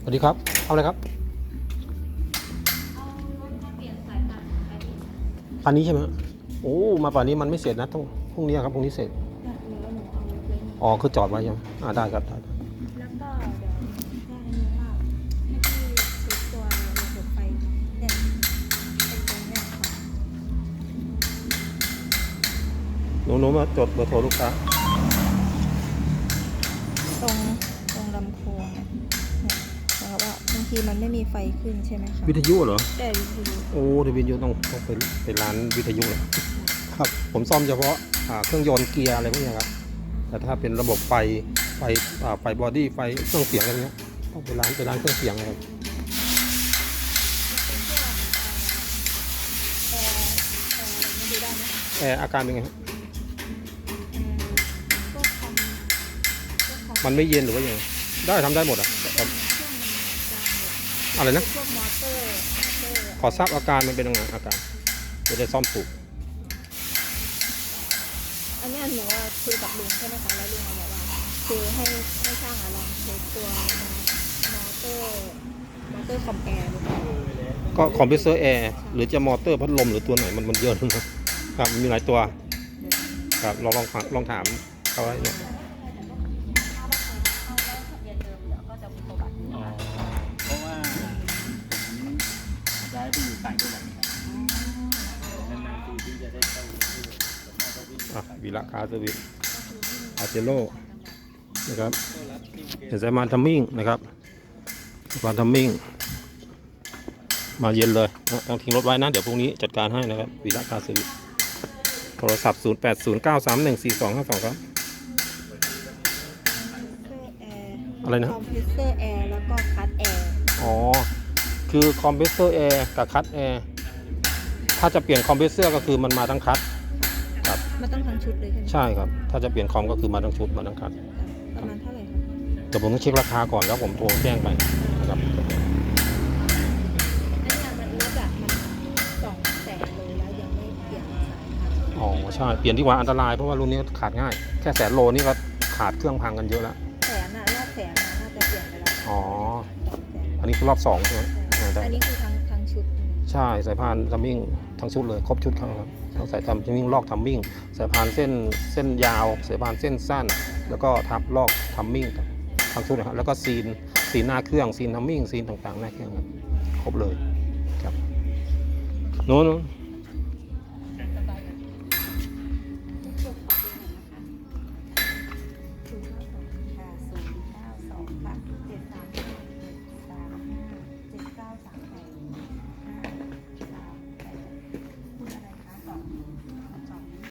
สวัสดีครับ เอาอะไรครับ อันนี้ใช่ไหมฮะโอ้ มาป่านนี้มันไม่เสร็จนะต้องพรุ่งนี้ครับพรุ่งนี้เสร็จ อ๋อ คือจอดไว้ใช่ไหมอ่าได้ครับได้ได้แล้วก็เดี๋ยวแจ้งนิดนึงว่าให้พี่เช็คตัวระบบไฟเนี่ยเป็นตรงเนี้ยค่ะหนูหนูมาจดเบอร์โทรลูกค้าตรงาบางทีมันไม่มีไฟขึ้นใช่ไหมคะวิทยุเหรอแต่วิทยุโอ้เดี๋ยววิทยุต้องต้องไปไปร้านวิทยุเลยครับ ผมซ่อมเฉพาะอ่าเครื่องยนต์เกียร์อะไรพวกเนี้ยครับ แต่ถ้าเป็นระบบไฟไฟอ่าไฟบอดี้ไฟเครื่องเสียงอะไรเงี้ยต้องไปร้านไปร้านเครื่องเสียงครับแอร์แอร์มันดูได้ไหมแอร์อาการเป็นไงฮะอืมพวกคอมพวกคอมมันไม่เย็นหรือว่ายังไงได้ทำได้หมดอะ อะไรนะ พวกมอเตอร์มอเตอร์ขอทราบอาการมันเป็นยังไงอาการจะได้ซ่อมถูก อันเนี้ยหนูว่าคุยกับลุงใช่ไหมคะแล้วลุงบอกว่าคือให้ให้ช่างอะลองเช็คตัวมอเตอร์มอเตอร์คอมแอร์ดูค่ะก็คอมเพรสเซอร์แอร์หรือจะมอเตอร์พัดลมหรือตัวไหนมันมันเยอะนะครับครับมีหลายตัว ครับลองลองลองถามเขาไว้เนี่ย ย้ายไปอยู่ต่างจังหวัดครับนานๆทีที่จะได้เข้าที่ส่วนมากก็วิ่งอะวีระคาร์เซอร์วิสอาเจโลนะครับก็รับที่เกเห็นสายมานทัมมิ่งนะครับสายมานทัมมิ่ง มาเย็นเลยนะต้องทิ้งรถไว้นะ เดี๋ยวพรุ่งนี้จัดการให้นะครับวีระคาร์เซอร์วิสโทรศัพท์ 0809314252 ครับ อะไรนะคอมเพรสเซอร์แอร์แล้วก็คัดแอร์ อ๋อ คือคอมเพรสเซอร์แอร์กับคัตแอร์ถ้าจะเปลี่ยนคอมเพรสเซอร์ก็คือมันมาทั้งคัตครับมันต้องทั้งชุดเลยใช่ไหมใช่ครับ ถ้าจะเปลี่ยนคอมก็คือมาทั้งชุดมาทั้งคัตประมาณเท่าไหร่คะเดี๋ยวผมต้องเช็คราคาก่อนแล้วผมโทรแจ้งไปนะครับอันเนี้ยมันลดอะมันสองแสนเลยแล้วยังไม่เปลี่ยนสายค่ะอ๋อใช่เปลี่ยนดีกว่าอันตรายเพราะว่ารุ่นนี้ขาดง่าย แค่แสนโลนี่ก็ขาดเครื่องพังกันเยอะแล้วแสนอะรอบแสนอะน่าจะเปลี่ยนไปแล้วอ๋อสองแสนอันนี้คือรอบสองใช่ไหมอ่า ได้ อันนี้คือทั้งทั้งชุด ใช่สายพานทัมมิ่งทั้งชุดเลยครบชุดครับครับทั้งสายทัมมิ่งลอกทัมมิ่งสายพานเส้นเส้นยาว สายพานเส้นสั้น แล้วก็ทับลอกทัมมิ่งทั้งชุดนะครับแล้วก็ซีนซีนหน้าเครื่องซีนทัมมิ่งซีนต่างๆหน้าเครื่องครับครบเลยครับโน้นโน้น